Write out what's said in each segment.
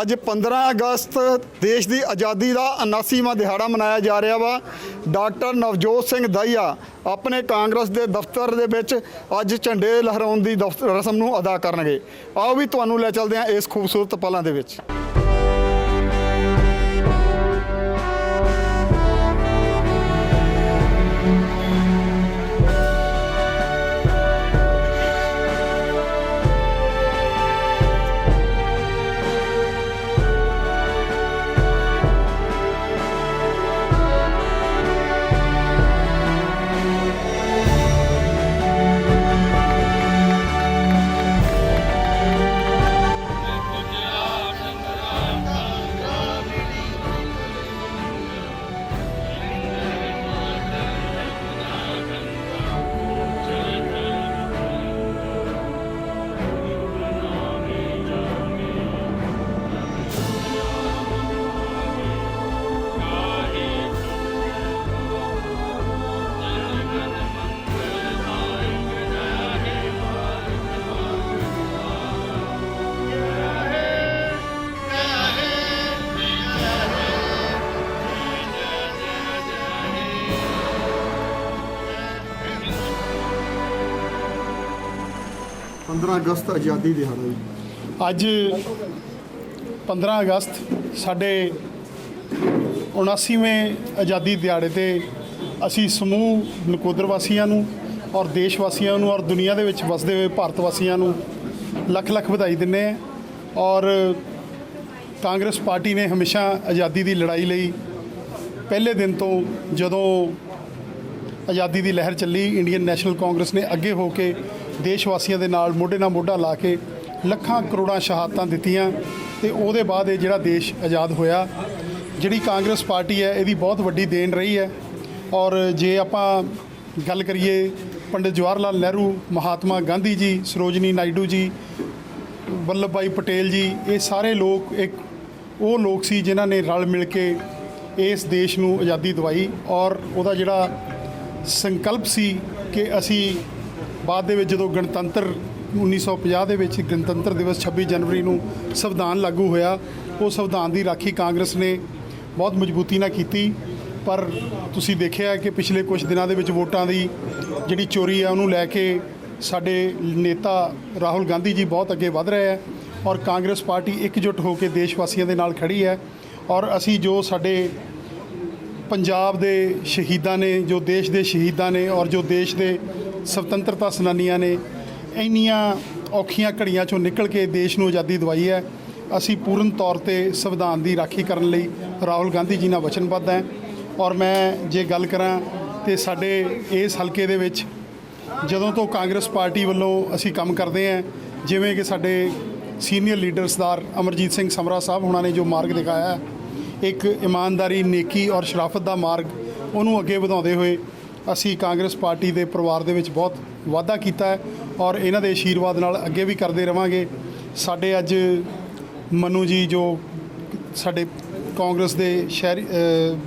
ਅੱਜ 15 ਅਗਸਤ ਦੇਸ਼ ਦੀ ਆਜ਼ਾਦੀ ਦਾ 79ਵਾਂ ਦਿਹਾੜਾ ਮਨਾਇਆ ਜਾ ਰਿਹਾ ਵਾ। ਡਾਕਟਰ ਨਵਜੋਤ ਸਿੰਘ ਦਹੀਆ ਆਪਣੇ ਕਾਂਗਰਸ ਦੇ ਦਫ਼ਤਰ ਦੇ ਵਿੱਚ ਅੱਜ ਝੰਡੇ ਲਹਿਰਾਉਣ ਦੀ ਦਫ਼ਤ- ਰਸਮ ਨੂੰ ਅਦਾ ਕਰਨਗੇ। ਆਓ ਵੀ ਤੁਹਾਨੂੰ ਲੈ ਚੱਲਦੇ ਹਾਂ ਇਸ ਖੂਬਸੂਰਤ ਪਲਾਂ ਦੇ ਵਿੱਚ। ਪੰਦਰਾਂ ਅਗਸਤ ਆਜ਼ਾਦੀ ਦਿਹਾੜਾ ਜੀ ਅੱਜ 15 ਅਗਸਤ ਸਾਡੇ 79ਵੇਂ ਆਜ਼ਾਦੀ ਦਿਹਾੜੇ ਤੇ ਅਸੀਂ ਸਮੂਹ ਨਕੋਦਰ ਵਾਸੀਆਂ ਨੂੰ ਔਰ ਦੇਸ਼ ਵਾਸੀਆਂ ਨੂੰ ਔਰ ਦੁਨੀਆ ਦੇ ਵਿੱਚ ਵਸਦੇ ਹੋਏ ਭਾਰਤ ਵਾਸੀਆਂ ਨੂੰ ਲੱਖ ਲੱਖ ਵਧਾਈ ਦਿੰਦੇ ਹਾਂ ਔਰ ਕਾਂਗਰਸ ਪਾਰਟੀ ਨੇ ਹਮੇਸ਼ਾ ਆਜ਼ਾਦੀ ਦੀ ਲੜਾਈ ਲਈ ਪਹਿਲੇ ਦਿਨ ਤੋਂ ਜਦੋਂ ਆਜ਼ਾਦੀ ਦੀ ਲਹਿਰ ਚੱਲੀ, ਇੰਡੀਅਨ ਨੈਸ਼ਨਲ ਕਾਂਗਰਸ ਨੇ ਅੱਗੇ ਹੋ ਕੇ ਦੇਸ਼ ਵਾਸੀਆਂ ਦੇ ਨਾਲ ਮੋਢੇ ਨਾਲ ਮੋਢਾ ਲਾ ਕੇ ਲੱਖਾਂ ਕਰੋੜਾਂ ਸ਼ਹਾਦਤਾਂ ਦਿੱਤੀਆਂ ਤੇ ਉਹਦੇ ਬਾਅਦ ਇਹ ਜਿਹੜਾ ਦੇਸ਼ ਆਜ਼ਾਦ ਹੋਇਆ, ਜਿਹੜੀ ਕਾਂਗਰਸ ਪਾਰਟੀ ਹੈ, ਇਹਦੀ ਬਹੁਤ ਵੱਡੀ ਦੇਣ ਰਹੀ ਹੈ। ਔਰ ਜੇ ਆਪਾਂ ਗੱਲ ਕਰੀਏ ਪੰਡਿਤ ਜਵਾਹਰ ਲਾਲ ਨਹਿਰੂ, ਮਹਾਤਮਾ ਗਾਂਧੀ ਜੀ, ਸਰੋਜਨੀ ਨਾਇਡੂ ਜੀ ਵੱਲਭ ਭਾਈ ਪਟੇਲ ਜੀ, ਇਹ ਸਾਰੇ ਲੋਕ ਇੱਕ ਉਹ ਲੋਕ ਸੀ ਜਿਨ੍ਹਾਂ ਨੇ ਰਲ ਮਿਲ ਕੇ ਇਸ ਦੇਸ਼ ਨੂੰ ਆਜ਼ਾਦੀ ਦਵਾਈ ਔਰ ਉਹਦਾ ਜਿਹੜਾ ਸੰਕਲਪ ਸੀ ਕਿ ਅਸੀਂ ਬਾਅਦ ਦੇ ਵਿੱਚ ਜਦੋਂ ਗਣਤੰਤਰ 1950 ਦੇ ਵਿੱਚ ਗਣਤੰਤਰ ਦਿਵਸ 26 ਜਨਵਰੀ ਨੂੰ ਸੰਵਿਧਾਨ ਲਾਗੂ ਹੋਇਆ, ਉਹ ਸੰਵਿਧਾਨ ਦੀ ਰਾਖੀ ਕਾਂਗਰਸ ਨੇ ਬਹੁਤ ਮਜ਼ਬੂਤੀ ਨਾਲ ਕੀਤੀ। ਪਰ ਤੁਸੀਂ ਦੇਖਿਆ ਕਿ ਪਿਛਲੇ ਕੁਝ ਦਿਨਾਂ ਦੇ ਵਿੱਚ ਵੋਟਾਂ ਦੀ ਜਿਹੜੀ ਚੋਰੀ ਹੈ ਉਹਨੂੰ ਲੈ ਕੇ ਸਾਡੇ ਨੇਤਾ ਰਾਹੁਲ ਗਾਂਧੀ ਜੀ ਬਹੁਤ ਅੱਗੇ ਵਧ ਰਹੇ ਹੈ ਔਰ ਕਾਂਗਰਸ ਪਾਰਟੀ ਇਕਜੁੱਟ ਹੋ ਕੇ ਦੇਸ਼ ਵਾਸੀਆਂ ਦੇ ਨਾਲ ਖੜੀ ਹੈ ਔਰ ਅਸੀਂ ਜੋ ਸਾਡੇ ਪੰਜਾਬ ਦੇ ਸ਼ਹੀਦਾਂ ਨੇ, ਜੋ ਦੇਸ਼ ਦੇ ਸ਼ਹੀਦਾਂ ਨੇ ਔਰ ਜੋ ਦੇਸ਼ ਦੇ ਸੁਤੰਤਰਤਾ ਸੈਨਾਨੀਆਂ ਨੇ ਇੰਨੀਆਂ ਔਖੀਆਂ ਘੜੀਆਂ ਚੋਂ ਨਿਕਲ ਕੇ ਦੇਸ਼ ਨੂੰ ਆਜ਼ਾਦੀ ਦਵਾਈ ਹੈ। ਅਸੀਂ ਪੂਰਨ ਤੌਰ ਤੇ ਸੰਵਿਧਾਨ ਦੀ ਰਾਖੀ ਕਰਨ ਲਈ ਰਾਹੁਲ ਗਾਂਧੀ ਜੀ ਨਾਲ ਵਚਨਬੱਧ ਹੈ। ਔਰ ਮੈਂ ਜੇ ਗੱਲ ਕਰਾਂ ਤੇ ਸਾਡੇ ਇਸ ਹਲਕੇ ਦੇ ਵਿੱਚ ਜਦੋਂ ਤੋਂ ਕਾਂਗਰਸ ਪਾਰਟੀ ਵੱਲੋਂ ਅਸੀਂ ਕੰਮ ਕਰਦੇ ਹਾਂ, ਜਿਵੇਂ ਕਿ ਸਾਡੇ ਸੀਨੀਅਰ ਲੀਡਰ ਸਰਦਾਰ ਅਮਰਜੀਤ ਸਿੰਘ ਸਮਰਾ ਸਾਹਿਬ ਉਹਨਾਂ ਨੇ ਜੋ ਮਾਰਗ ਦਿਖਾਇਆ, ਇੱਕ ਇਮਾਨਦਾਰੀ, ਨੇਕੀ ਔਰ ਸ਼ਰਾਫਤ ਦਾ ਮਾਰਗ ਉਹਨੂੰ ਅੱਗੇ ਵਧਾਉਂਦੇ ਹੋਏ ਅਸੀਂ ਕਾਂਗਰਸ ਪਾਰਟੀ ਦੇ ਪਰਿਵਾਰ ਦੇ ਵਿੱਚ ਬਹੁਤ ਵਾਧਾ ਕੀਤਾ ਹੈ ਔਰ ਇਹਨਾਂ ਦੇ ਆਸ਼ੀਰਵਾਦ ਨਾਲ ਅੱਗੇ ਵੀ ਕਰਦੇ ਰਵਾਂਗੇ। ਸਾਡੇ ਅੱਜ ਮਨੂ ਜੀ ਜੋ ਸਾਡੇ ਕਾਂਗਰਸ ਦੇ ਸ਼ਹਿਰੀ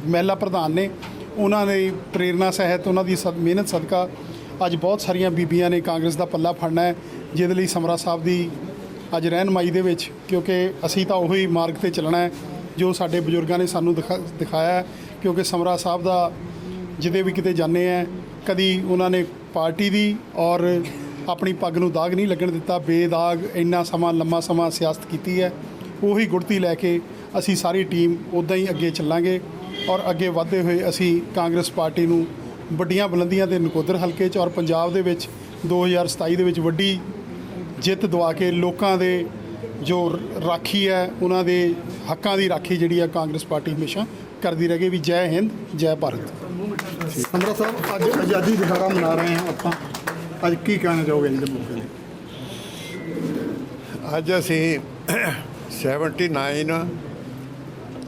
ਮਹਿਲਾ ਪ੍ਰਧਾਨ ਨੇ, ਉਹਨਾਂ ਨੇ ਪ੍ਰੇਰਣਾ ਸਹਿਤ ਉਹਨਾਂ ਦੀ ਸਦ, ਮਿਹਨਤ ਸਦਕਾ ਅੱਜ ਬਹੁਤ ਸਾਰੀਆਂ ਬੀਬੀਆਂ ਨੇ ਕਾਂਗਰਸ ਦਾ ਪੱਲਾ ਫੜਨਾ ਹੈ, ਜਿਹਦੇ ਲਈ ਸਮਰਾ ਸਾਹਿਬ ਦੀ ਅੱਜ ਰਹਿਨਮਾਈ ਦੇ ਵਿੱਚ, ਕਿਉਂਕਿ ਅਸੀਂ ਤਾਂ ਉਹੀ ਮਾਰਗ ਤੇ ਚੱਲਣਾ ਹੈ ਜੋ ਸਾਡੇ ਬਜ਼ੁਰਗਾਂ ਨੇ ਸਾਨੂੰ ਦਿਖਾ- ਦਿਖਾਇਆ ਕਿਉਂਕਿ ਸਮਰਾ ਸਾਹਿਬ ਦਾ ਜਿਹਦੇ ਵੀ ਕਿਤੇ ਜਾਂਦੇ ਆ, ਕਦੀ ਉਹਨਾਂ ਨੇ ਪਾਰਟੀ ਦੀ ਔਰ ਆਪਣੀ ਪੱਗ ਨੂੰ ਦਾਗ ਨਹੀਂ ਲੱਗਣ ਦਿੱਤਾ, ਬੇਦਾਗ ਇੰਨਾ ਸਮਾਂ, ਲੰਮਾ ਸਮਾਂ ਸਿਆਸਤ ਕੀਤੀ ਹੈ, ਉਹੀ ਗੁੜਤੀ ਲੈ ਕੇ ਅਸੀਂ ਸਾਰੀ ਟੀਮ ਉਦਾਂ ਹੀ ਅੱਗੇ ਚੱਲਾਂਗੇ ਔਰ ਅੱਗੇ ਵਧਦੇ ਹੋਏ ਅਸੀਂ ਕਾਂਗਰਸ ਪਾਰਟੀ ਨੂੰ ਵੱਡੀਆਂ ਬੁਲੰਦੀਆਂ ਦੇ ਨਕੋਦਰ ਹਲਕੇ 'ਚ ਔਰ ਪੰਜਾਬ ਦੇ ਵਿੱਚ 2027 ਦੇ ਵਿੱਚ ਵੱਡੀ ਜਿੱਤ ਦਵਾ ਕੇ ਲੋਕਾਂ ਦੇ ਜੋ ਰਾਖੀ ਹੈ, ਉਹਨਾਂ ਦੇ ਹੱਕਾਂ ਦੀ ਰਾਖੀ ਜਿਹੜੀ ਹੈ ਕਾਂਗਰਸ ਪਾਰਟੀ ਹਮੇਸ਼ਾ ਕਰਦੀ ਰਹੇਗੀ ਵੀ ਜੈ ਹਿੰਦ, ਜੈ ਭਾਰਤ। ਸਮਰਾ ਸਾਹਿਬ ਅੱਜ ਆਜ਼ਾਦੀ ਦਿਹਾੜਾ ਮਨਾ ਰਹੇ ਹਾਂ ਆਪਾਂ। ਅੱਜ ਕੀ ਕਹਿਣਾ ਚਾਹੋਗੇ ਇਹਦੇ ਮੌਕੇ ਤੇ? ਅੱਜ ਅਸੀਂ 79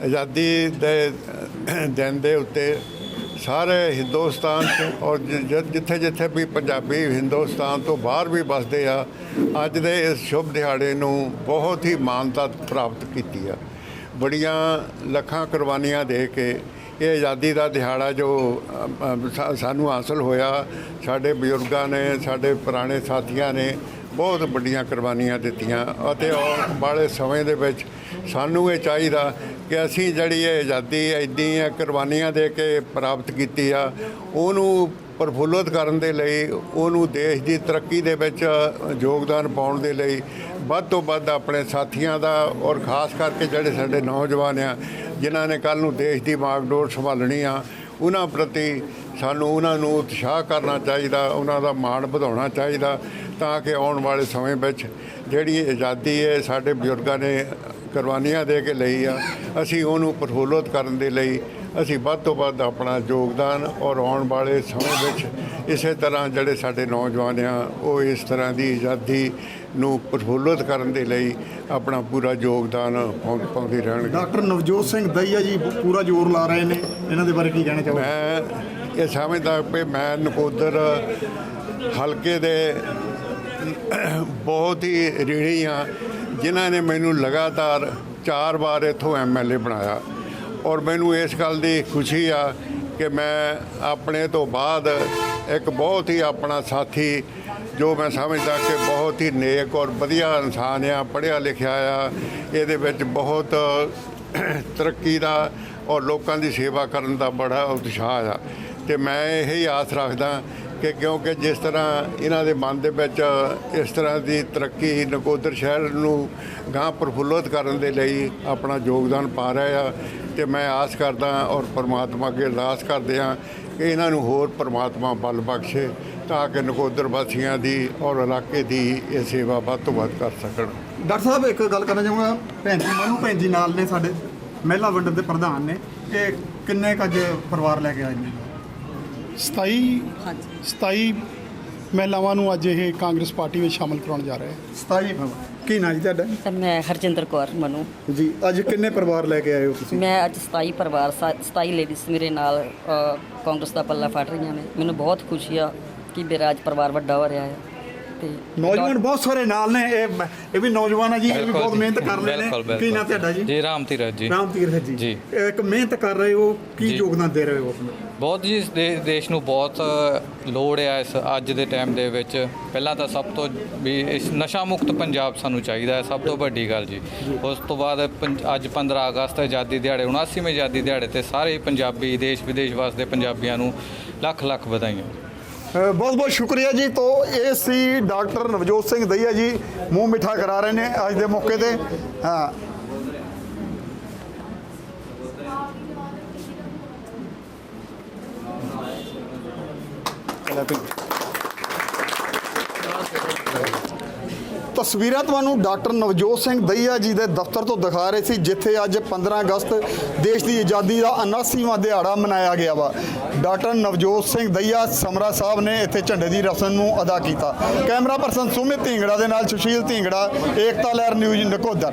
ਆਜ਼ਾਦੀ ਦੇ ਦਿਨ ਦੇ ਉੱਤੇ ਸਾਰੇ ਹਿੰਦੁਸਤਾਨ 'ਚ ਔਰ ਜਿੱਥੇ ਜਿੱਥੇ ਵੀ ਪੰਜਾਬੀ ਹਿੰਦੁਸਤਾਨ ਤੋਂ ਬਾਹਰ ਵੀ ਵਸਦੇ ਆ, ਅੱਜ ਦੇ ਇਸ ਸ਼ੁਭ ਦਿਹਾੜੇ ਨੂੰ ਬਹੁਤ ਹੀ ਮਾਨਤਾ ਪ੍ਰਾਪਤ ਕੀਤੀ ਆ। ਬੜੀਆਂ ਲੱਖਾਂ ਕੁਰਬਾਨੀਆਂ ਦੇ ਕੇ ਇਹ ਆਜ਼ਾਦੀ ਦਾ ਦਿਹਾੜਾ ਜੋ ਸਾਨੂੰ ਹਾਸਲ ਹੋਇਆ, ਸਾਡੇ ਬਜ਼ੁਰਗਾਂ ਨੇ, ਸਾਡੇ ਪੁਰਾਣੇ ਸਾਥੀਆਂ ਨੇ ਬਹੁਤ ਵੱਡੀਆਂ ਕੁਰਬਾਨੀਆਂ ਦਿੱਤੀਆਂ ਅਤੇ ਆਉਣ ਵਾਲੇ ਸਮੇਂ ਦੇ ਵਿੱਚ ਸਾਨੂੰ ਇਹ ਚਾਹੀਦਾ ਕਿ ਅਸੀਂ ਜਿਹੜੀ ਇਹ ਆਜ਼ਾਦੀ ਇੰਨੀਆਂ ਕੁਰਬਾਨੀਆਂ ਦੇ ਕੇ ਪ੍ਰਾਪਤ ਕੀਤੀ ਆ, ਉਹਨੂੰ ਪ੍ਰਫੁੱਲਤ ਕਰਨ ਦੇ ਲਈ, ਉਹਨੂੰ ਦੇਸ਼ ਦੀ ਤਰੱਕੀ ਦੇ ਵਿੱਚ ਯੋਗਦਾਨ ਪਾਉਣ ਦੇ ਲਈ ਵੱਧ ਤੋਂ ਵੱਧ ਆਪਣੇ ਸਾਥੀਆਂ ਦਾ ਔਰ ਖਾਸ ਕਰਕੇ ਜਿਹੜੇ ਸਾਡੇ ਨੌਜਵਾਨ ਆ, ਜਿਨ੍ਹਾਂ ਨੇ ਕੱਲ ਨੂੰ ਦੇਸ਼ ਦੀ ਮਾਗਡੋਰ ਸੰਭਾਲਣੀ ਆ, ਉਹਨਾਂ ਪ੍ਰਤੀ ਸਾਨੂੰ, ਉਹਨਾਂ ਨੂੰ ਉਤਸ਼ਾਹ ਕਰਨਾ ਚਾਹੀਦਾ, ਉਹਨਾਂ ਦਾ ਮਾਣ ਵਧਾਉਣਾ ਚਾਹੀਦਾ ਤਾਂ ਕਿ ਆਉਣ ਵਾਲੇ ਸਮੇਂ ਵਿੱਚ ਜਿਹੜੀ ਆਜ਼ਾਦੀ ਹੈ, ਸਾਡੇ ਬਜ਼ੁਰਗਾਂ ਨੇ ਕੁਰਬਾਨੀਆਂ ਦੇ ਕੇ ਲਈ ਆ, ਅਸੀਂ ਉਹਨੂੰ ਪ੍ਰਫੁੱਲਤ ਕਰਨ ਦੇ ਲਈ ਅਸੀਂ ਵੱਧ ਤੋਂ ਵੱਧ ਆਪਣਾ ਯੋਗਦਾਨ ਔਰ ਆਉਣ ਵਾਲੇ ਸਮੇਂ ਵਿੱਚ ਇਸੇ ਤਰ੍ਹਾਂ ਜਿਹੜੇ ਸਾਡੇ ਨੌਜਵਾਨ ਆ ਉਹ ਇਸ ਤਰ੍ਹਾਂ ਦੀ ਆਜ਼ਾਦੀ ਨੂੰ ਪ੍ਰਫੁੱਲਤ ਕਰਨ ਦੇ ਲਈ ਆਪਣਾ ਪੂਰਾ ਯੋਗਦਾਨ ਪਾਉਂ- ਪਾਉਂਦੇ ਰਹਿਣਗੇ। ਡਾਕਟਰ ਨਵਜੋਤ ਸਿੰਘ ਦਈਆ ਜੀ ਪੂਰਾ ਜ਼ੋਰ ਲਾ ਰਹੇ ਨੇ। ਇਹਨਾਂ ਦੇ ਬਾਰੇ ਕੀ ਕਹਿਣਾ ਚਾਹੋਗੇ? ਮੈਂ ਇਹ ਸਮਝਦਾ ਕਿ ਮੈਂ ਨਕੋਦਰ ਹਲਕੇ ਦੇ ਬਹੁਤ ਹੀ ਰੀਣੀ ਆ ਜਿਨ੍ਹਾਂ ਨੇ ਮੈਨੂੰ ਲਗਾਤਾਰ ਚਾਰ ਵਾਰ ਇੱਥੋਂ ਐਮਐਲਏ ਬਣਾਇਆ। ਔਰ ਮੈਨੂੰ ਇਸ ਗੱਲ ਦੀ ਖੁਸ਼ੀ ਆ ਕਿ ਮੈਂ ਆਪਣੇ ਤੋਂ ਬਾਅਦ ਇੱਕ ਬਹੁਤ ਹੀ ਆਪਣਾ ਸਾਥੀ ਜੋ ਮੈਂ ਸਮਝਦਾ ਕਿ ਬਹੁਤ ਹੀ ਨੇਕ ਔਰ ਵਧੀਆ ਇਨਸਾਨ ਆ, ਪੜ੍ਹਿਆ ਲਿਖਿਆ ਆ, ਇਹਦੇ ਵਿੱਚ ਬਹੁਤ ਤਰੱਕੀ ਦਾ ਔਰ ਲੋਕਾਂ ਦੀ ਸੇਵਾ ਕਰਨ ਦਾ ਬੜਾ ਉਤਸ਼ਾਹ ਆ। ਤੇ ਮੈਂ ਇਹ ਹੀ ਆਸ ਰੱਖਦਾ ਕਿ ਕਿਉਂਕਿ ਜਿਸ ਤਰ੍ਹਾਂ ਇਹਨਾਂ ਦੇ ਮਨ ਦੇ ਵਿੱਚ ਇਸ ਤਰ੍ਹਾਂ ਦੀ ਤਰੱਕੀ ਨਕੋਦਰ ਸ਼ਹਿਰ ਨੂੰ ਗਾਂ ਪ੍ਰਫੁੱਲਤ ਕਰਨ ਦੇ ਲਈ ਆਪਣਾ ਯੋਗਦਾਨ ਪਾ ਰਹੇ ਆ ਤੇ ਮੈਂ ਆਸ ਕਰਦਾ ਔਰ ਪਰਮਾਤਮਾ ਅੱਗੇ ਅਰਦਾਸ ਕਰਦੇ ਆ ਕਿ ਇਹਨਾਂ ਨੂੰ ਹੋਰ ਪਰਮਾਤਮਾ ਬਲ ਬਖਸ਼ੇ ਤਾਂ ਕਿ ਨਕੋਦਰ ਵਾਸੀਆਂ ਦੀ ਔਰ ਇਲਾਕੇ ਦੀ ਇਹ ਸੇਵਾ ਵੱਧ ਤੋਂ ਵੱਧ ਕਰ ਸਕਣ। ਡਾਕਟਰ ਸਾਹਿਬ, ਇੱਕ ਗੱਲ ਕਰਨਾ ਚਾਹੂੰਗਾ ਭੈਣ ਜੀ, ਮਨੂ ਭੈਣ ਜੀ ਨਾਲ ਨੇ ਸਾਡੇ ਮਹਿਲਾ ਵੰਡਰ ਦੇ ਪ੍ਰਧਾਨ ਨੇ, ਕਿ ਕਿੰਨੇ ਕੁ ਅੱਜ ਪਰਿਵਾਰ ਲੈ ਕੇ ਆਏ ਨੇ? 27 27 ਮਹਿਲਾਵਾਂ ਨੂੰ ਅੱਜ ਇਹ ਕਾਂਗਰਸ ਪਾਰਟੀ ਵਿੱਚ ਸ਼ਾਮਲ ਕਰਾਉਣ ਜਾ ਰਹੇ ਹੈ। 27 ਕੀ ਨਾਂ ਜੀ ਤੁਹਾਡਾ? ਤੇ ਮੈਂ ਹਰਜਿੰਦਰ ਕੌਰ ਮਨੂ। ਜੀ ਅੱਜ ਕਿੰਨੇ ਪਰਿਵਾਰ ਲੈ ਕੇ ਆਏ ਹੋ ਤੁਸੀਂ? ਮੈਂ ਅੱਜ 27 ਪਰਿਵਾਰ ਸਾ- 27 ਲੇਡੀਜ਼ ਮੇਰੇ ਨਾਲ ਅ, ਕਾਂਗਰਸ ਦਾ ਪੱਲਾ ਫੜ ਰਹੀਆਂ ਨੇ। ਮੈਨੂੰ ਬਹੁਤ ਖੁਸ਼ੀ ਆ ਕਿ ਮੇਰਾ ਅੱਜ ਪਰਿਵਾਰ ਵੱਡਾ ਹੋ ਰਿਹਾ ਹੈ। ਤੇ ਨੌਜਵਾਨ ਬਹੁਤ ਸਾਰੇ ਨਾਲ ਨੇ ਇਹ ਇਹ ਵੀ ਨੌਜਵਾਨ ਆ ਜੀ ਇਹ ਵੀ ਬਹੁਤ ਮਿਹਨਤ ਕਰ ਰਹੇ ਨੇ। ਕੀ ਨਾਂ ਬਿਲਕੁਲ। ਤੁਹਾਡਾ ਜੀ? ਜੀ ਰਾਮ ਧੀਰਜ ਜੀ। ਰਾਮ ਤੀਰਥ ਜੀ। ਜੀ। ਇੱਕ ਮਿਹਨਤ ਕਰ ਰਹੇ ਹੋ ਕੀ। ਯੋਗਦਾਨ ਦੇ ਰਹੇ ਹੋ ਆਪਣਾ? ਬਹੁਤ ਜੀ ਇਸ ਦੇਸ਼ ਨੂੰ ਬਹੁਤ ਲੋੜ ਹੈ ਇਸ ਅੱਜ ਦੇ ਟਾਈਮ ਦੇ ਵਿੱਚ। ਪਹਿਲਾਂ ਤਾਂ ਸਭ ਤੋਂ ਵੀ ਇਸ ਨਸ਼ਾ ਮੁਕਤ ਪੰਜਾਬ ਸਾਨੂੰ ਚਾਹੀਦਾ ਹੈ ਸਭ ਤੋਂ ਵੱਡੀ ਗੱਲ ਜੀ। ਉਸ ਤੋਂ ਬਾਅਦ ਅੱਜ 15 ਅਗਸਤ ਆਜ਼ਾਦੀ ਦਿਹਾੜੇ 79ਵੇਂ ਆਜ਼ਾਦੀ ਦਿਹਾੜੇ ਤੇ ਸਾਰੇ ਪੰਜਾਬੀ ਦੇਸ਼ ਵਿਦੇਸ਼ ਵਸਦੇ ਪੰਜਾਬੀਆਂ ਨੂੰ ਲੱਖ ਲੱਖ ਵਧਾਈਆਂ। ਬਹੁਤ ਬਹੁਤ ਸ਼ੁਕਰੀਆ ਜੀ ਤੋਂ ਇਹ ਸੀ ਡਾਕਟਰ ਨਵਜੋਤ ਸਿੰਘ ਦਈਆ ਜੀ, ਮੂੰਹ ਮਿੱਠਾ ਕਰਾ ਰਹੇ ਨੇ ਅੱਜ ਦੇ ਮੌਕੇ ਤੇ। ਹਾਂ। ਤਸਵੀਰਾਂ ਤੁਹਾਨੂੰ ਡਾਕਟਰ ਨਵਜੋਤ ਸਿੰਘ ਦਈਆ ਜੀ ਦੇ ਦਫ਼ਤਰ ਤੋਂ ਦਿਖਾ ਰਹੇ ਸੀ, ਜਿੱਥੇ ਅੱਜ 15 ਅਗਸਤ ਦੇਸ਼ ਦੀ ਆਜ਼ਾਦੀ ਦਾ 79ਵਾਂ ਦਿਹਾੜਾ ਮਨਾਇਆ ਗਿਆ ਵਾ। ਡਾਕਟਰ ਨਵਜੋਤ ਸਿੰਘ ਦਈਆ ਸਮਰਾ ਸਾਹਿਬ ਨੇ ਇੱਥੇ ਝੰਡੇ ਦੀ ਰਸਮ ਨੂੰ ਅਦਾ ਕੀਤਾ। ਕੈਮਰਾ ਪਰਸਨ ਸੁਮਿਤ ਢਿੰਗੜਾ ਦੇ ਨਾਲ ਸੁਸ਼ੀਲ ਢਿੰਗੜਾ, ਏਕਤਾ ਲਹਿਰ ਨਿਊਜ਼ ਨਕੋਦਰ।